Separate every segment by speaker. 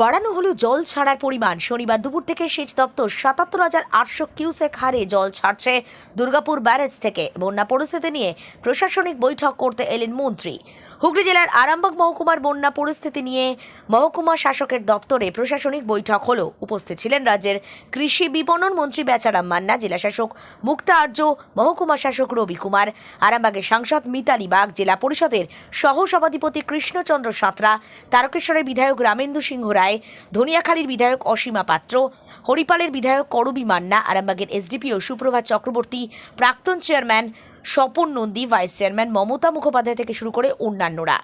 Speaker 1: বাড়ানো হলো জল ছাড়ার পরিমাণ। শনিবার দুপুর থেকে সেচ দপ্তর সাতাত্তর হাজার আটশো কিউসেক হারে জল ছাড়ছে দুর্গাপুর ব্যারেজ থেকে। বন্যা পরিস্থিতি নিয়ে প্রশাসনিক বৈঠক করতে এলেন মন্ত্রী। হুগলি জেলার আরামবাগ মহকুমার বন্যা পরিস্থিতি নিয়ে মহকুমা শাসকের দপ্তরে প্রশাসনিক বৈঠক হলো। উপস্থিত ছিলেন রাজ্যের কৃষি বিপণন মন্ত্রী বেচারাম মান্না, জেলা শাসক মুক্তা আর্য, মহকুমা শাসক রবি কুমার, আরামবাগের সাংসদ মিতালি বাগ, জেলা পরিষদের সহ সভাধিপতি কৃষ্ণচন্দ্র সাঁতরা, তারকেশ্বরের বিধায়ক রামেন্দু সিংহ রায়, ধনিয়াখালীর বিধায়ক অসীমা পাত্র, হরিপালের বিধায়ক করবি মান্না, আরামবাগের এসডিপিও সুপ্রভাত চক্রবর্তী, প্রাক্তন chairman Swapan Nandi, vice chairman Mamata Mukhopadhyay থেকে শুরু করে অন্যান্যরা।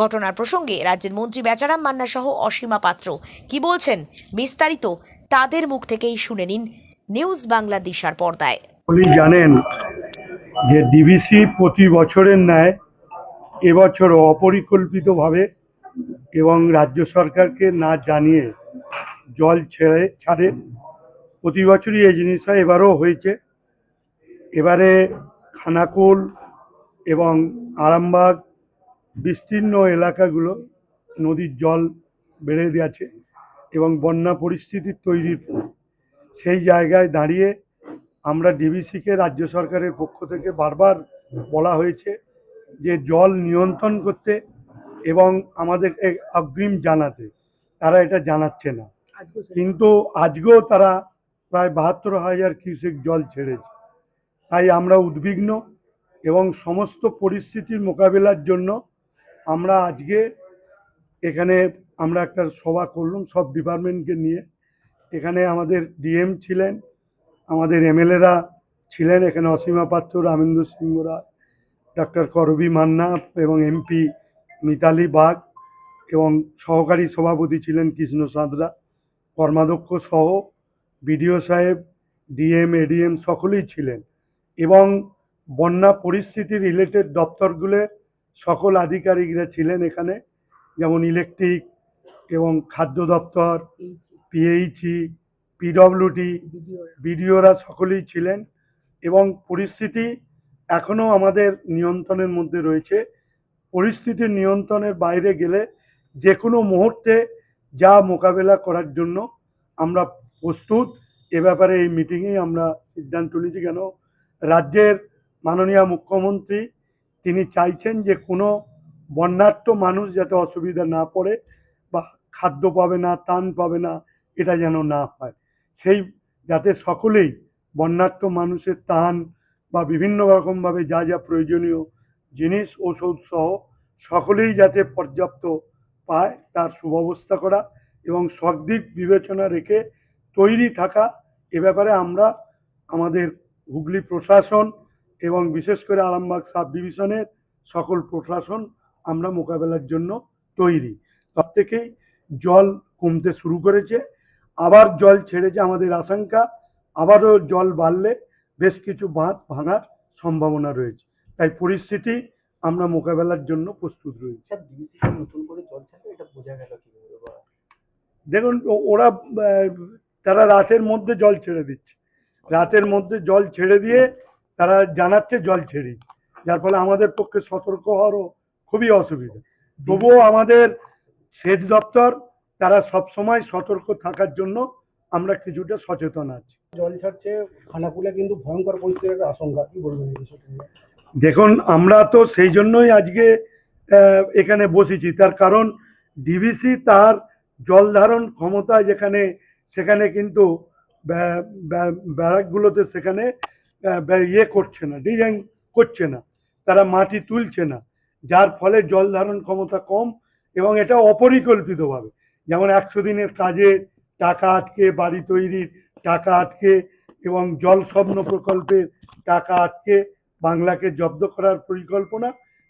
Speaker 1: ঘটনার প্রসঙ্গে রাজ্যের মন্ত্রী বেচারাম মান্না সহ অসীমা পাত্র। কি বলছেন? বিস্তারিত তাদের মুখ থেকেই শুনে নিন নিউজ বাংলা দিশার পর্দায়।
Speaker 2: জানেন যে ডিভিসি প্রতি বছরের ন্যায় এবছর অপরিকল্পিতভাবে এবং রাজ্য সরকারকে না জানিয়ে জল ছেড়ে, ছাড়ে প্রতি বছরই এই জিনিস হয় এবারও হয়েছে। এবারে খানাকুল এবং আরামবাগ বিস্তীর্ণ এলাকাগুলো নদীর জল বেড়ে গেছে এবং বন্যা পরিস্থিতি তৈরির। সেই জায়গায় দাঁড়িয়ে আমরা ডিবিসিকে রাজ্য সরকারের পক্ষ থেকে বারবার বলা হয়েছে যে জল নিয়ন্ত্রণ করতে এবং আমাদের অগ্রিম জানাতে। তারা এটা জানাচ্ছে না। কিন্তু আজকেও তারা প্রায় বাহাত্তর হাজার কিউসেক জল ছেড়েছে। তাই আমরা উদ্বিগ্ন এবং সমস্ত পরিস্থিতির মোকাবিলার জন্য আমরা আজকে এখানে আমরা একটা সভা করলাম সব ডিপার্টমেন্টকে নিয়ে। এখানে আমাদের ডিএম ছিলেন, আমাদের এমএলএরা ছিলেন, এখানে অসীমা পাত্র, রামেন্দ্র সিংহ রায় ডক্টর করবি মান্না এবং এমপি মিতালি বাগ এবং সহকারী সভাপতি ছিলেন কৃষ্ণ সাঁতরা, কর্মাধ্যক্ষ সহ বিডিও সাহেব, ডিএম, এডিএম সকলেই ছিলেন। এবং বন্যা পরিস্থিতি রিলেটেড দপ্তরগুলোর সকল আধিকারিকরা ছিলেন এখানে যেমন ইলেকট্রিক এবং খাদ্য দপ্তর পিএইচই পিডব্লিউডি বিডিওরা সকলেই ছিলেন এবং পরিস্থিতি এখনও আমাদের নিয়ন্ত্রণের মধ্যে রয়েছে। পরিস্থিতি নিয়ন্ত্রণের বাইরে গেলে যে কোনো মুহূর্তে যা মোকাবেলা করার জন্য আমরা প্রস্তুত। এ ব্যাপারে এই মিটিংয়েই আমরা সিদ্ধান্ত নিয়েছি। কেন রাজ্যের মাননীয় মুখ্যমন্ত্রী, তিনি চাইছেন যে কোনো বন্যার্থ মানুষ যাতে অসুবিধা না পড়ে বা খাদ্য পাবে না তান পাবে না, এটা যেন না হয়। সেই যাতে সকলেই বন্যার্থ মানুষের তান বা বিভিন্ন রকমভাবে যা যা প্রয়োজনীয় জিনিস ওষুধ সহ সকলেই যাতে পর্যাপ্ত পায়, তার সুব্যবস্থা করা এবং সদিক বিবেচনা রেখে তৈরি থাকা, এ ব্যাপারে আমরা আমাদের হুগলি প্রশাসন এবং বিশেষ করে আরামবাগ সাব ডিভিশনের সকল প্রশাসন আমরা মোকাবেলার জন্য তৈরি। সব থেকেই জল কমতে শুরু করেছে। আবার জল ছেড়েছে আমাদের আশঙ্কা। আবারও জল বাড়লে বেশ কিছু বাঁধ ভাঙার সম্ভাবনা রয়েছে। তাই পরিস্থিতি আমরা মোকাবেলার জন্য প্রস্তুত রয়েছি।
Speaker 3: নতুন করে জল এটা বোঝা গেল
Speaker 2: দেখুন ওরা তারা রাতের মধ্যে জল ছেড়ে দিচ্ছে। রাতের মধ্যে জল ছেড়ে দিয়ে তারা জানাচ্ছে জল ছেড়ে। যার ফলে আমাদের পক্ষে সতর্ক হওয়ারও খুবই অসুবিধা। তবুও আমাদের সেচ দপ্তর তারা সব সময় সতর্ক থাকার জন্য আমরা কিছুটা সচেতন আছি।
Speaker 3: জল ছাড়ছে খানাকুলে কিন্তু ভয়ঙ্কর পরিস্থিতির আশঙ্কা কি বলবেন?
Speaker 2: দেখুন আমরা তো সেই জন্যই আজকে এখানে বসেছি। তার কারণ ডিভিসি তার জল ধারণ ক্ষমতা যেখানে সেখানে কিন্তু ব্যারাকগুলোতে সেখানে ইয়ে করছে না ডিজাইন করছে না, তারা মাটি তুলছে না, যার ফলে জল ধারণ ক্ষমতা কম এবং এটা অপরিকল্পিতভাবে। যেমন একশো দিনের কাজে টাকা আটকে, বাড়ি তৈরির টাকা আটকে এবং জল স্বপ্ন প্রকল্পের টাকা আটকে বাংলাকে জব্দ করার পরিকল্পনা,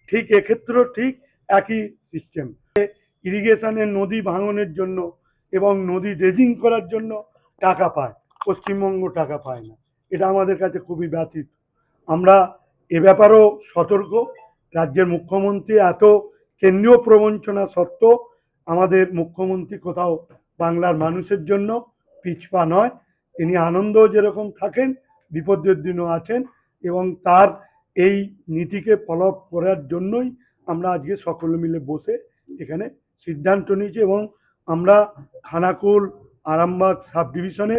Speaker 2: ঠিক এক্ষেত্রেও ঠিক একই সিস্টেম ইরিগেশনের নদী ভাঙনের জন্য এবং নদী ড্রেজিং করার জন্য টাকা পায়। পশ্চিমবঙ্গ টাকা পায় না। এটা আমাদের কাছে খুবই ব্যথিত। আমরা এ ব্যাপারেও সতর্ক। রাজ্যের মুখ্যমন্ত্রী এত কেন্দ্রীয় প্রবঞ্চনা সত্ত্বেও আমাদের মুখ্যমন্ত্রী কোথাও বাংলার মানুষের জন্য পিছপা নয়। তিনি আনন্দ যেরকম থাকেন, বিপদের দিনও আছেন এবং তার এই নীতিকে ফলো করার জন্যই আমরা আজকে সকলে মিলে বসে এখানে সিদ্ধান্ত নিয়েছি এবং আমরা খানাকুল, আরামবাগ সাব ডিভিশনে